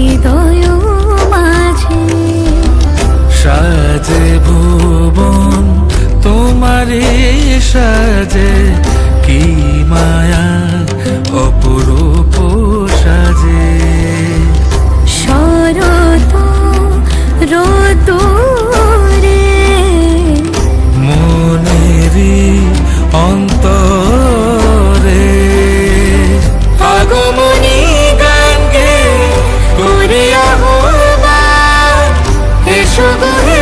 হৃদয় সাজে ভুবন তোমারে সাজে কি মায়া trouble